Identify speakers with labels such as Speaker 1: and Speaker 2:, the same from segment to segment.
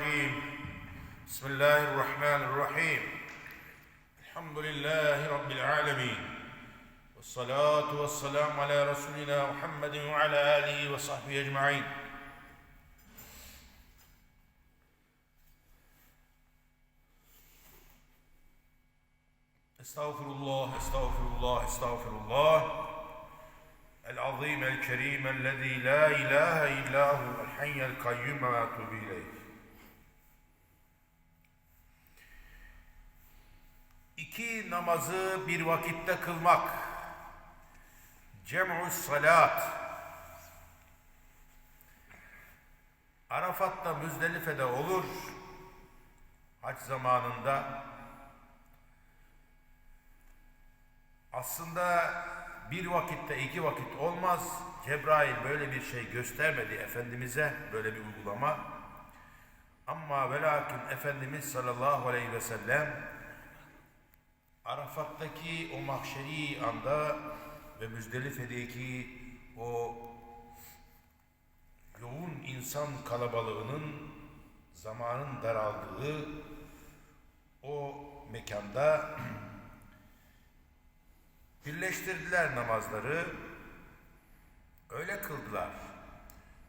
Speaker 1: الرجيم. بسم الله الرحمن الرحيم. الحمد لله رب العالمين. والصلاة والسلام على رسولنا محمد وعلى آله وصحبه أجمعين. استغفر الله استغفر الله استغفر الله. العظيم الكريم الذي لا إله إلا هو الحي القيوم وأتوب إليه. İki namazı bir vakitte kılmak. Cem'u salat. Arafat'ta Müzdelife'de olur. Hac zamanında. Aslında bir vakitte iki vakit olmaz. Cebrail böyle bir şey göstermedi Efendimiz'e böyle bir uygulama. Ama ve lakin Efendimiz sallallahu aleyhi ve sellem Arafat'taki o mahşeri anda ve Müzdelife'deki o yoğun insan kalabalığının zamanın daraldığı o mekanda birleştirdiler namazları öyle kıldılar.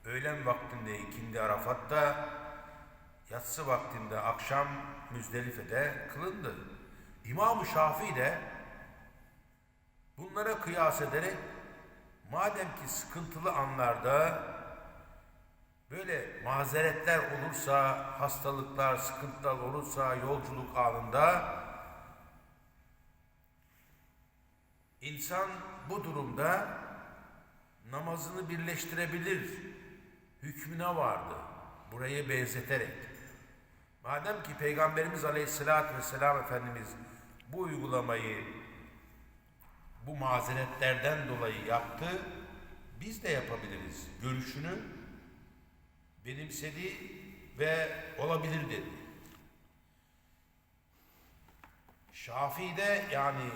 Speaker 1: Öğlen vaktinde ikindi Arafat'ta yatsı vaktinde akşam Müzdelife'de kılındı. İmam-ı Şafii de bunlara kıyas ederek madem ki sıkıntılı anlarda böyle mazeretler olursa, hastalıklar, sıkıntılar olursa yolculuk anında insan bu durumda namazını birleştirebilir hükmüne vardı. Buraya benzeterek. Madem ki Peygamberimiz Aleyhisselatü Vesselam Efendimiz bu uygulamayı bu mazeretlerden dolayı yaptı, biz de yapabiliriz. Görüşünü benimsedi ve olabilir dedi. Şafii de yani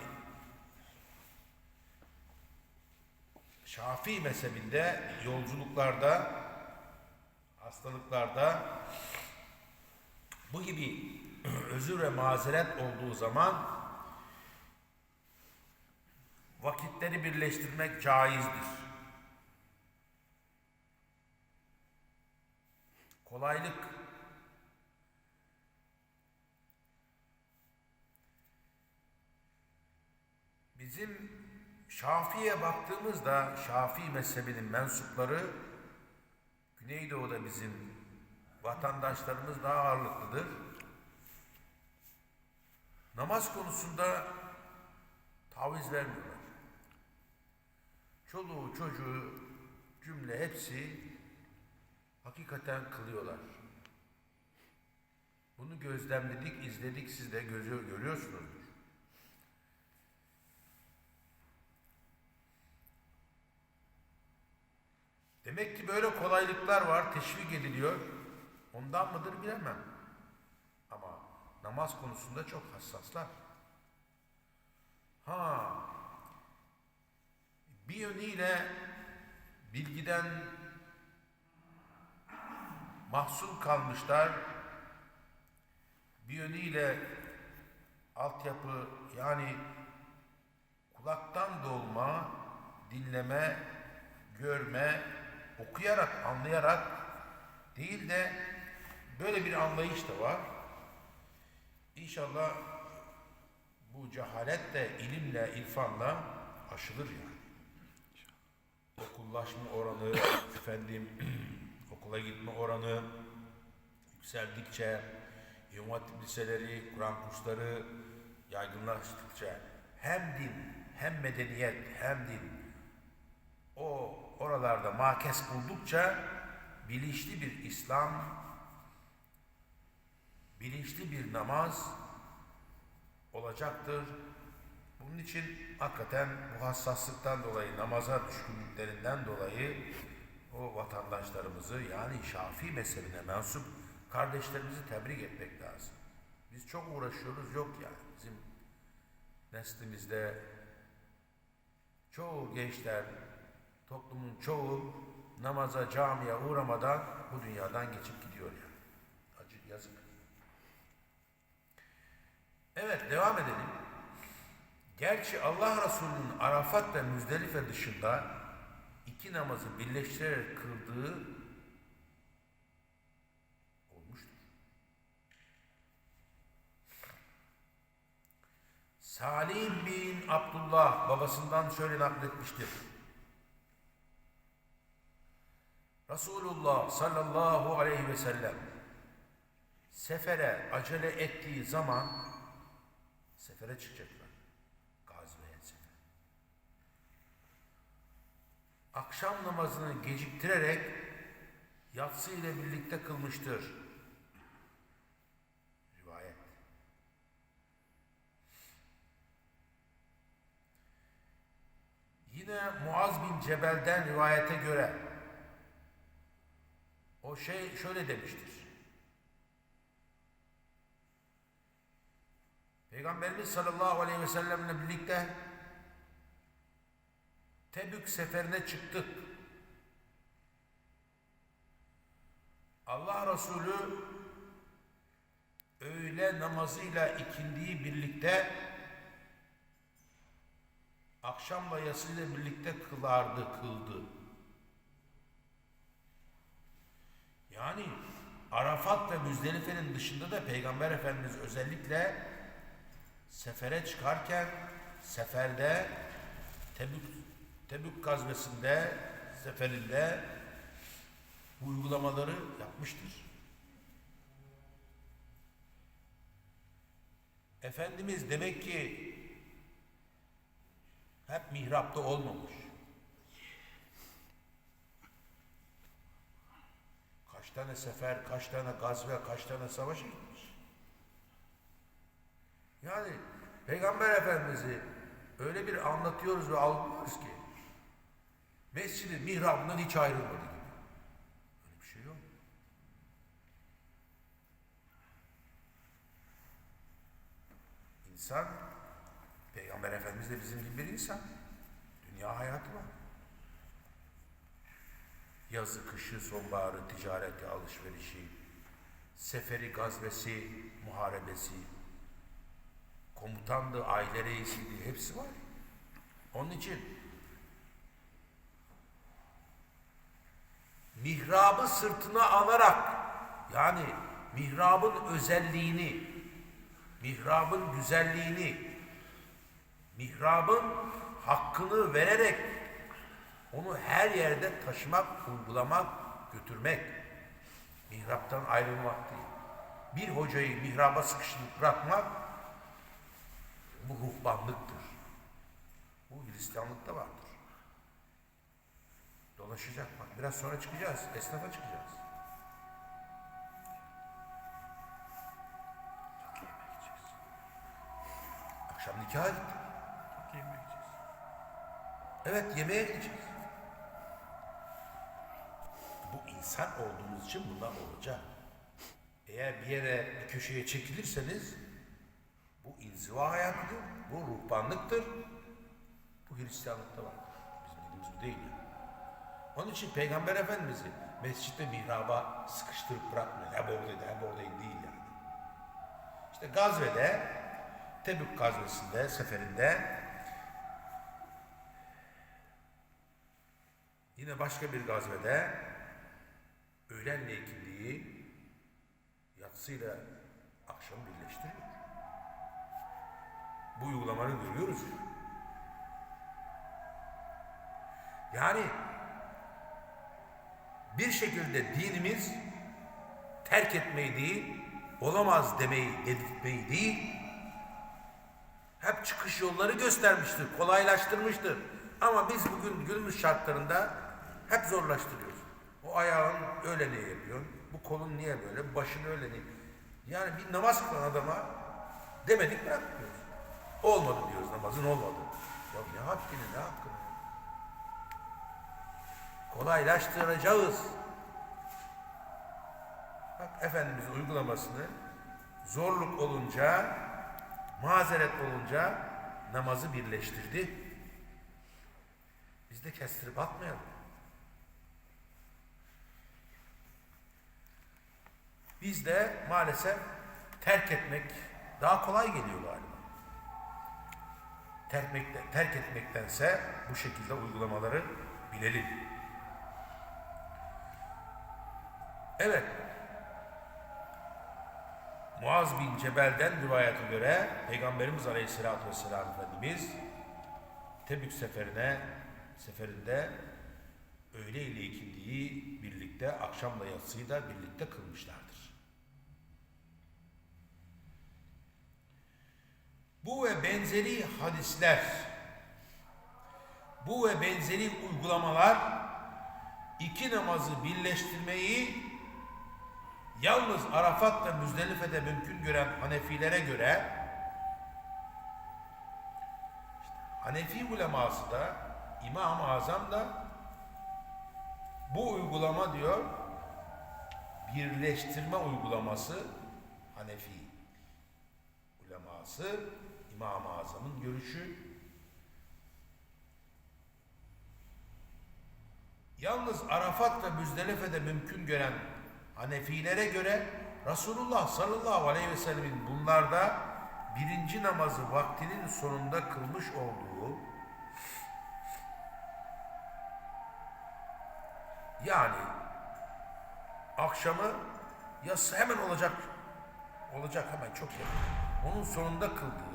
Speaker 1: Şafii mezhebinde yolculuklarda, hastalıklarda bu gibi özür ve mazeret olduğu zaman vakitleri birleştirmek caizdir. Kolaylık bizim Şafii'ye baktığımızda Şafii mezhebinin mensupları Güneydoğu'da bizim vatandaşlarımız daha ağırlıklıdır. Namaz konusunda taviz vermiyorlar. Çoluğu, çocuğu, cümle hepsi hakikaten kılıyorlar. Bunu gözlemledik, izledik, siz de görüyor, görüyorsunuzdur. Demek ki böyle kolaylıklar var, teşvik ediliyor. Ondan mıdır bilemem. Ama namaz konusunda çok hassaslar. Ha, bir yönüyle bilgiden mahsul kalmışlar. Bir yönüyle altyapı yani kulaktan dolma, dinleme, görme, okuyarak, anlayarak değil de böyle bir anlayış da var. İnşallah bu cehalet de ilimle, irfanla aşılır yani. Okullaşma oranı, efendim okula gitme oranı yükseldikçe, İmam liseleri, Kur'an kursları yaygınlaştıkça hem din, hem medeniyet, hem din o oralarda makes buldukça bilinçli bir İslam, bilinçli bir namaz olacaktır. Bunun için hakikaten bu hassaslıktan dolayı, namaza düşkünlüklerinden dolayı o vatandaşlarımızı yani Şafii mezhebine mensup kardeşlerimizi tebrik etmek lazım. Biz çok uğraşıyoruz, yok yani. Bizim neslimizde çoğu gençler, toplumun çoğu namaza, camiye uğramadan bu dünyadan geçip gidiyor yani. Acı, devam edelim. Gerçi Allah Resulü'nün Arafat ve Müzdelife dışında iki namazı birleştirerek kıldığı olmuştur. Salim bin Abdullah babasından şöyle nakletmiştir. Resulullah sallallahu aleyhi ve sellem sefere acele ettiği zaman sefere çıkacaklar. Gazveye sefer. Akşam namazını geciktirerek yatsı ile birlikte kılmıştır. Rivayet. Yine Muaz bin Cebel'den rivayete göre o şey şöyle demiştir. Peygamberimiz sallallahu aleyhi ve sellemle birlikte Tebük seferine çıktık. Allah Resulü öğle namazıyla ikindiyi birlikte akşamla yatsıyla birlikte kılardı, kıldı. Yani Arafat ve Müzdelife'nin dışında da Peygamber Efendimiz özellikle sefere çıkarken seferde Tebük, Tebük gazvesinde seferinde bu uygulamaları yapmıştır. Efendimiz demek ki hep mihrapta olmamış. Kaç tane sefer, kaç tane gazve, kaç tane savaşa gitmiş. Yani Peygamber Efendimiz'i öyle bir anlatıyoruz ve algılıyoruz ki mescidin mihrabından hiç ayrılmadı gibi. Öyle bir şey yok. İnsan, Peygamber Efendimiz de bizim gibi bir insan. Dünya hayatı var. Yazı, kışı, sonbaharı, ticareti, alışverişi, seferi, gazvesi, muharebesi, komutandı, aile reisiydi, hepsi var. Onun için mihrabı sırtına alarak yani mihrabın özelliğini, mihrabın güzelliğini, mihrabın hakkını vererek onu her yerde taşımak, uygulamak, götürmek. Mihraptan ayrılmak değil. Bir hocayı mihraba sıkıştırıp bırakmak bu ruhbanlıktır. Bu Hristiyanlıkta vardır. Dolaşacak bak. Biraz sonra çıkacağız. Esnafa çıkacağız. Akşam nikaha gittik. Evet yemeğe gideceğiz. Bu insan olduğumuz için bunlar olacak. Eğer bir yere bir köşeye çekilirseniz bu inziva hayatıdır, bu ruhbanlıktır. Bu Hristiyanlıkta var. Bizim dediğimiz bu değil. yani. Onun için Peygamber Efendimiz'i mescitte mihraba sıkıştırıp bırakmıyor. Hem oradaydı hem oradaydı değil yani. İşte gazvede, Tebük gazvesinde, seferinde yine başka bir gazvede öğlenle ikindiği yatsıyla akşam birleştiriyor. Bu uygulamayı görüyoruz. Yani bir şekilde dinimiz terk etmeyi değil, olamaz demeyi, dedirtmeyi değil, hep çıkış yolları göstermiştir, kolaylaştırmıştır. Ama biz bugün günümüz şartlarında hep zorlaştırıyoruz. O ayağın öyle niye yapıyorsun? Bu kolun niye böyle? Başın öyle niye? Yani bir namaz kılan adama demedik bırakmıyoruz. Olmadı diyoruz namazın olmadı. Ya ne hakkını ne hakkını? Kolaylaştıracağız. Bak Efendimizin uygulamasını zorluk olunca, mazeret olunca namazı birleştirdi. Biz de kestirip atmayalım. Biz de maalesef terk etmek daha kolay geliyor galiba. Terk, etmekten- terk etmektense bu şekilde uygulamaları bilelim. Evet. Muaz bin Cebel'den rivayete göre Peygamberimiz Aleyhisselatü Vesselam Efendimiz Tebük seferine seferinde öğle ile ikindiyi birlikte akşamla yatsıyı da birlikte kılmışlardır. Bu ve benzeri hadisler, bu ve benzeri uygulamalar iki namazı birleştirmeyi yalnız Arafat'ta Müzdelife'de mümkün gören Hanefilere göre Hanefi uleması da İmam-ı Azam da bu uygulama diyor birleştirme uygulaması Hanefi uleması İmam-ı Azam'ın görüşü Yalnız Arafat ve Müzdelife'de mümkün gören Hanefilere göre Resulullah sallallahu aleyhi ve sellemin bunlarda birinci namazı vaktinin sonunda kılmış olduğu yani akşamı ya hemen olacak olacak hemen çok yakın. Onun sonunda kıldığı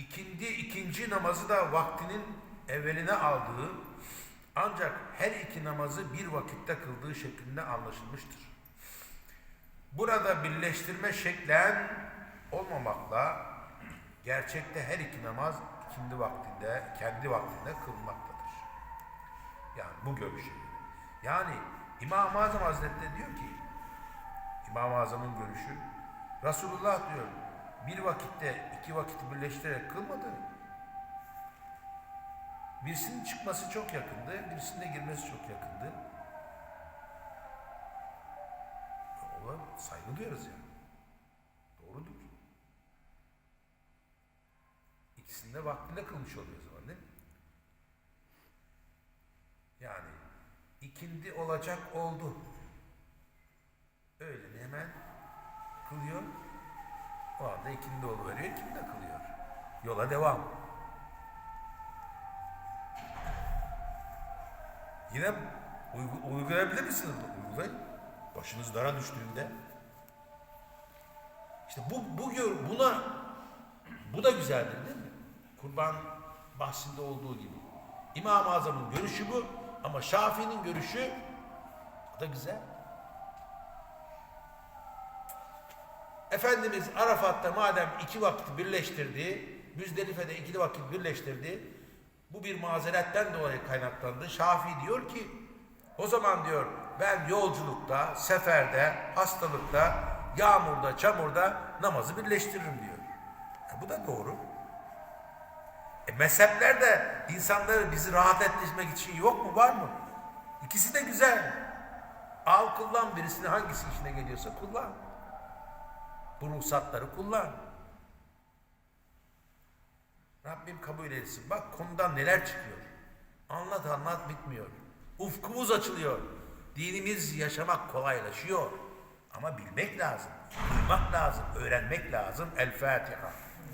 Speaker 1: ikindi ikinci namazı da vaktinin evveline aldığı ancak her iki namazı bir vakitte kıldığı şeklinde anlaşılmıştır. Burada birleştirme şeklen olmamakla gerçekte her iki namaz ikindi vaktinde, kendi vaktinde kılınmaktadır. Yani bu görüşe göre. Yani İmam-ı Azam Hazretleri diyor ki, İmam-ı Azam'ın görüşü, Resulullah diyor, bir vakitte iki vakiti birleştirerek kılmadı. Birisinin çıkması çok yakındı, birisinin de girmesi çok yakındı. Ona saygı duyarız yani. Doğrudur. İkisini de vaktinde kılmış oluyor o zaman değil mi? Yani ikindi olacak oldu. Öğleni hemen kılıyor. O anda ikindi oluveriyor, ikindi de kılıyor. Yola devam. Yine uygu, uygulayabilir misiniz? Uygulayın. Başınız dara düştüğünde. İşte bu, bu buna bu da güzeldir değil mi? Kurban bahsinde olduğu gibi. İmam-ı Azam'ın görüşü bu ama Şafii'nin görüşü da güzel. Efendimiz Arafat'ta madem iki vakti birleştirdi, Müzdelife'de ikili vakit birleştirdi, bu bir mazeretten dolayı kaynaklandı. Şafii diyor ki, o zaman diyor ben yolculukta, seferde, hastalıkta, yağmurda, çamurda namazı birleştiririm diyor. E bu da doğru. E mezhepler de insanları bizi rahat ettirmek için yok mu var mı? İkisi de güzel. Al kullan birisini hangisi işine geliyorsa kullan. Bu ruhsatları kullan. Rabbim kabul etsin. Bak konudan neler çıkıyor. Anlat anlat bitmiyor. Ufkumuz açılıyor. Dinimiz yaşamak kolaylaşıyor. Ama bilmek lazım. Duymak lazım. Öğrenmek lazım. El Fatiha.